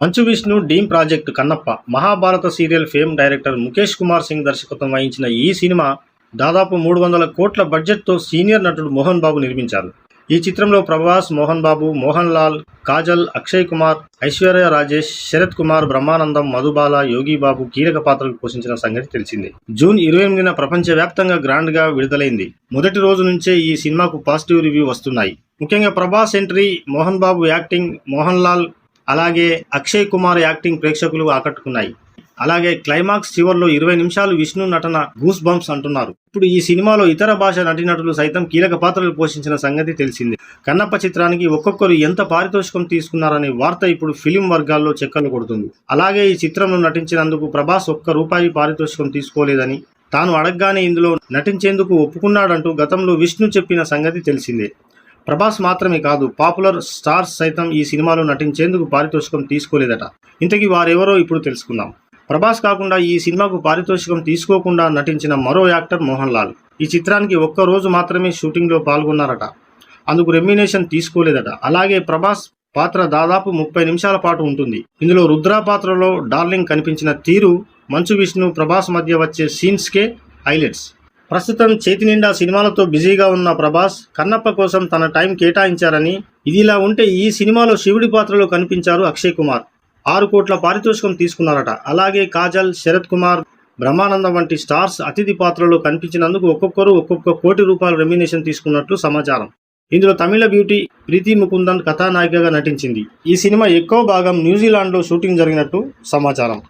Manchu Vishnu dream project Kannappa Mahabharata serial fame director Mukesh Kumar Singh దర్శకత్వం వహించిన ఈ cinema దాదాపు మూడు వందల కోట్ల బడ్జెట్తో సీనియర్ నటుడు మోహన్ బాబు నిర్మించారు. ఈ చిత్రంలో ప్రభాస్ మోహన్ బాబు మోహన్ లాల్ కాజల్ అక్షయ్ కుమార్ ఐశ్వర్య రాజేష్ శరత్ కుమార్ బ్రహ్మానందం మధుబాల యోగి బాబు కీలక పాత్రలు పోషించిన సంగతి తెలిసిందే. జూన్ ఇరవై ఎనిమిదిన ప్రపంచవ్యాప్తంగా గ్రాండ్గా విడుదలైంది. మొదటి రోజు నుంచే ఈ సినిమాకు పాజిటివ్ రివ్యూ వస్తున్నాయి. ముఖ్యంగా ప్రభాస్ ఎంట్రీ మోహన్ బాబు యాక్టింగ్ మోహన్ లాల్ అలాగే అక్షయ్ కుమార్ యాక్టింగ్ ప్రేక్షకులు ఆకట్టుకున్నాయి. అలాగే క్లైమాక్స్ చివరిలో ఇరవై నిమిషాలు విష్ణు నటన గూస్ బంప్స్ అంటున్నారు. ఇప్పుడు ఈ సినిమాలో ఇతర భాష నటీనటులు సైతం కీలక పాత్రలు పోషించిన సంగతి తెలిసిందే. కన్నప్ప చిత్రానికి ఒక్కొక్కరు ఎంత పారితోషికం తీసుకున్నారనే వార్త ఇప్పుడు ఫిలిం వర్గాల్లో చెక్కలు కొడుతుంది. అలాగే ఈ చిత్రంలో నటించినందుకు ప్రభాస్ ఒక్క రూపాయి పారితోషికం తీసుకోలేదని తాను అడగగానే ఇందులో నటించేందుకు ఒప్పుకున్నాడంటూ గతంలో విష్ణు చెప్పిన సంగతి తెలిసిందే. ప్రభాస్ మాత్రమే కాదు పాపులర్ స్టార్స్ సైతం ఈ సినిమాలో నటించేందుకు పారితోషికం తీసుకోలేదట. ఇంతకీ వారెవరో ఇప్పుడు తెలుసుకుందాం. ప్రభాస్ కాకుండా ఈ సినిమాకు పారితోషికం తీసుకోకుండా నటించిన మరో యాక్టర్ మోహన్ లాల్. ఈ చిత్రానికి ఒక్క రోజు మాత్రమే షూటింగ్లో పాల్గొన్నారట. అందుకు రెమ్యునేషన్ తీసుకోలేదట. అలాగే ప్రభాస్ పాత్ర దాదాపు ముప్పై నిమిషాల పాటు ఉంటుంది. ఇందులో రుద్ర పాత్రలో డార్లింగ్ కనిపించిన తీరు మంచు విష్ణు ప్రభాస్ మధ్య వచ్చే సీన్స్కే హైలైట్స్. ప్రస్తుతం చేతి నిండా సినిమాలతో బిజీగా ఉన్న ప్రభాస్ కన్నప్ప కోసం తన టైం కేటాయించారని ఇదిలా ఉంటే ఈ సినిమాలో శివుడి పాత్రలో కనిపించారు అక్షయ్ కుమార్. ఆరు కోట్ల పారితోషికం తీసుకున్నారట. అలాగే కాజల్ శరత్ కుమార్ బ్రహ్మానందం వంటి స్టార్స్ అతిథి పాత్రలో కనిపించినందుకు ఒక్కొక్కరు ఒక్కొక్క కోటి రూపాయల రెమ్యునేషన్ తీసుకున్నట్లు సమాచారం. ఇందులో తమిళ బ్యూటీ ప్రీతి ముకుందన్ కథానాయికగా నటించింది. ఈ సినిమా ఎక్కువ భాగం న్యూజిలాండ్లో షూటింగ్ జరిగినట్టు సమాచారం.